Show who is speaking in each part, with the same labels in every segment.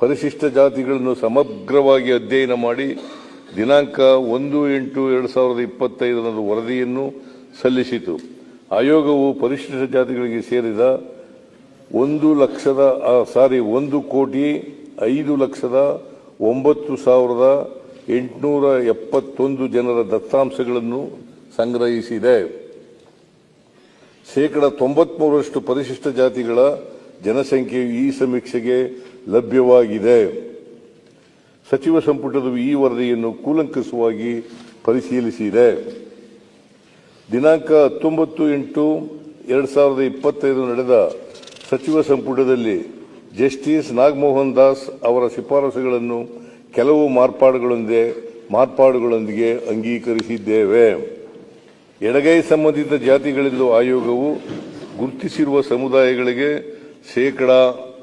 Speaker 1: ಪರಿಶಿಷ್ಟ ಜಾತಿಗಳನ್ನು ಸಮಗ್ರವಾಗಿ ಅಧ್ಯಯನ ಮಾಡಿ ದಿನಾಂಕ ಒಂದು ಎಂಟು ಎರಡು ಸಾವಿರದ ಇಪ್ಪತ್ತೈದರ ವರದಿಯನ್ನು ಸಲ್ಲಿಸಿತು. ಆಯೋಗವು ಪರಿಶಿಷ್ಟ ಜಾತಿಗಳಿಗೆ ಸೇರಿದ ಒಂದು ಲಕ್ಷದ ಸಾರಿ, ಒಂದು ಕೋಟಿ ಐದು ಲಕ್ಷದ ಒಂಬತ್ತು ಸಾವಿರದ ಎಂಟುನೂರ ಎಪ್ಪತ್ತೊಂದು ಜನರ ದತ್ತಾಂಶಗಳನ್ನು ಸಂಗ್ರಹಿಸಿದೆ. ಶೇಕಡ ತೊಂಬತ್ಮೂರರಷ್ಟು ಪರಿಶಿಷ್ಟ ಜಾತಿಗಳ ಜನಸಂಖ್ಯೆಯು ಈ ಸಮೀಕ್ಷೆಗೆ ಲಭ್ಯವಾಗಿದೆ. ಸಚಿವ ಸಂಪುಟದ ಈ ವರದಿಯನ್ನು ಕೂಲಂಕಷವಾಗಿ ಪರಿಶೀಲಿಸಿದೆ. ದಿನಾಂಕ ಹತ್ತೊಂಬತ್ತು ಎಂಟು ಎರಡು ಸಾವಿರದ ಇಪ್ಪತ್ತೈದು ನಡೆದ ಸಚಿವ ಸಂಪುಟದಲ್ಲಿ ಜಸ್ಟಿಸ್ ನಾಗಮೋಹನ್ ದಾಸ್ ಅವರ ಶಿಫಾರಸುಗಳನ್ನು ಕೆಲವು ಮಾರ್ಪಾಡುಗಳೊಂದಿಗೆ ಮಾರ್ಪಾಡುಗಳೊಂದಿಗೆ ಅಂಗೀಕರಿಸಿದ್ದೇವೆ. ಎಡಗೈ ಸಂಬಂಧಿತ ಜಾತಿಗಳೆಂದು ಆಯೋಗವು ಗುರುತಿಸಿರುವ ಸಮುದಾಯಗಳಿಗೆ ಶೇಕಡ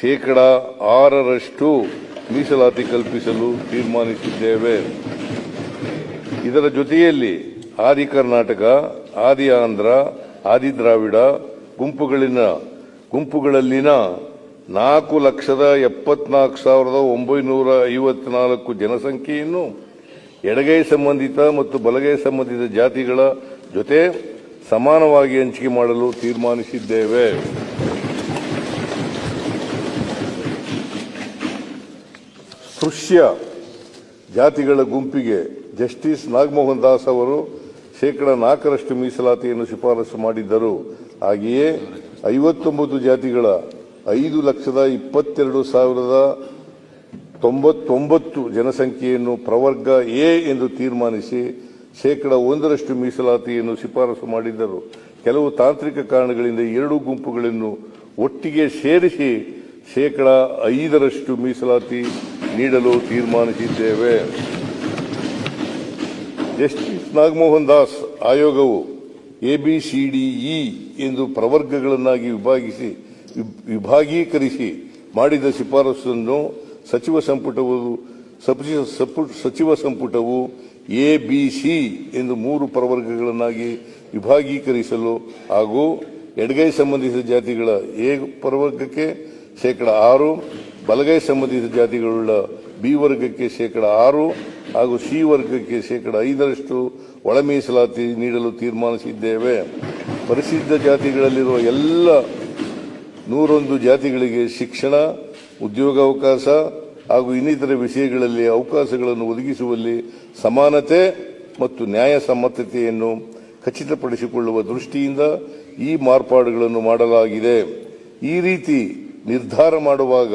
Speaker 1: ಶೇಕಡ ಆರರಷ್ಟು ಮೀಸಲಾತಿ ಕಲ್ಪಿಸಲು ತೀರ್ಮಾನಿಸಿದ್ದೇವೆ. ಇದರ ಜೊತೆಯಲ್ಲಿ ಆದಿ ಕರ್ನಾಟಕ, ಆದಿ ಆಂಧ್ರ, ಆದಿ ದ್ರಾವಿಡ ಗುಂಪುಗಳಿನ, ಗುಂಪುಗಳಲ್ಲಿನ ನಾಲ್ಕು ಲಕ್ಷದ ಎಪ್ಪತ್ನಾಲ್ಕು ಸಾವಿರದ ಒಂಬೈನೂರ ಐವತ್ನಾಲ್ಕು ಜನಸಂಖ್ಯೆಯನ್ನು ಎಡಗೈ ಸಂಬಂಧಿತ ಮತ್ತು ಬಲಗೈ ಸಂಬಂಧಿತ ಜಾತಿಗಳ ಜೊತೆ ಸಮಾನವಾಗಿ ಹಂಚಿಕೆ ಮಾಡಲು ತೀರ್ಮಾನಿಸಿದ್ದೇವೆ. ಸ್ಪೃಶ್ಯ ಜಾತಿಗಳ ಗುಂಪಿಗೆ ಜಸ್ಟಿಸ್ ನಾಗಮೋಹನ್ ದಾಸ್ ಅವರು ಶೇಕಡ ನಾಲ್ಕರಷ್ಟು ಮೀಸಲಾತಿಯನ್ನು ಶಿಫಾರಸು ಮಾಡಿದ್ದರು. ಹಾಗೆಯೇ ಐವತ್ತೊಂಬತ್ತು ಜಾತಿಗಳ ಐದು ಲಕ್ಷದ ಇಪ್ಪತ್ತೆರಡು ಸಾವಿರದ ತೊಂಬತ್ತೊಂಬತ್ತು ಜನಸಂಖ್ಯೆಯನ್ನು ಪ್ರವರ್ಗ ಎ ಎಂದು ತೀರ್ಮಾನಿಸಿ ಶೇಕಡ ಒಂದರಷ್ಟು ಮೀಸಲಾತಿಯನ್ನು ಶಿಫಾರಸು ಮಾಡಿದ್ದರು. ಕೆಲವು ತಾಂತ್ರಿಕ ಕಾರಣಗಳಿಂದ ಎರಡೂ ಗುಂಪುಗಳನ್ನು ಒಟ್ಟಿಗೆ ಸೇರಿಸಿ ಶೇಕಡ ಐದರಷ್ಟು ಮೀಸಲಾತಿ ನೀಡಲು ತೀರ್ಮಾನಿಸಿದ್ದೇವೆ. ಜಸ್ಟಿಸ್ ನಾಗಮೋಹನ್ ದಾಸ್ ಆಯೋಗವು ಎಬಿಸಿಡಿಇ ಎಂದು ಪ್ರವರ್ಗಗಳನ್ನಾಗಿ ವಿಭಾಗಿಸಿ ವಿಭ್- ವಿಭಾಗೀಕರಿಸಿ ಮಾಡಿದ ಶಿಫಾರಸನ್ನು ಸಚಿವ ಸಂಪುಟವು ಸಚಿವ ಸಂಪುಟವು ಸಚಿವ ಸಂಪುಟವು ಎಬಿಸಿ ಎಂದು ಮೂರು ಪ್ರವರ್ಗಗಳನ್ನಾಗಿ ವಿಭಾಗೀಕರಿಸಲು ಹಾಗೂ ಎಡಗೈ ಸಂಬಂಧಿಸಿದ ಜಾತಿಗಳ ಎ ಪ್ರವರ್ಗಕ್ಕೆ ಶೇಕಡ ಆರು ಬಲಗೈ ಸಂಬಂಧಿತ ಜಾತಿಗಳುಳ್ಳ ಬಿ ವರ್ಗಕ್ಕೆ ಶೇಕಡ ಆರು ಹಾಗೂ ಸಿ ವರ್ಗಕ್ಕೆ ಶೇಕಡ ಐದರಷ್ಟು ಒಳ ಮೀಸಲಾತಿ ನೀಡಲು ತೀರ್ಮಾನಿಸಿದ್ದೇವೆ. ಪರಿಶಿಷ್ಟ ಜಾತಿಗಳಲ್ಲಿರುವ ಎಲ್ಲ ನೂರೊಂದು ಜಾತಿಗಳಿಗೆ ಶಿಕ್ಷಣ, ಉದ್ಯೋಗಾವಕಾಶ ಹಾಗೂ ಇನ್ನಿತರ ವಿಷಯಗಳಲ್ಲಿ ಅವಕಾಶಗಳನ್ನು ಒದಗಿಸುವಲ್ಲಿ ಸಮಾನತೆ ಮತ್ತು ನ್ಯಾಯಸಮ್ಮತತೆಯನ್ನು ಖಚಿತಪಡಿಸಿಕೊಳ್ಳುವ ದೃಷ್ಟಿಯಿಂದ ಈ ಮಾರ್ಪಾಡುಗಳನ್ನು ಮಾಡಲಾಗಿದೆ. ಈ ರೀತಿ ನಿರ್ಧಾರ ಮಾಡುವಾಗ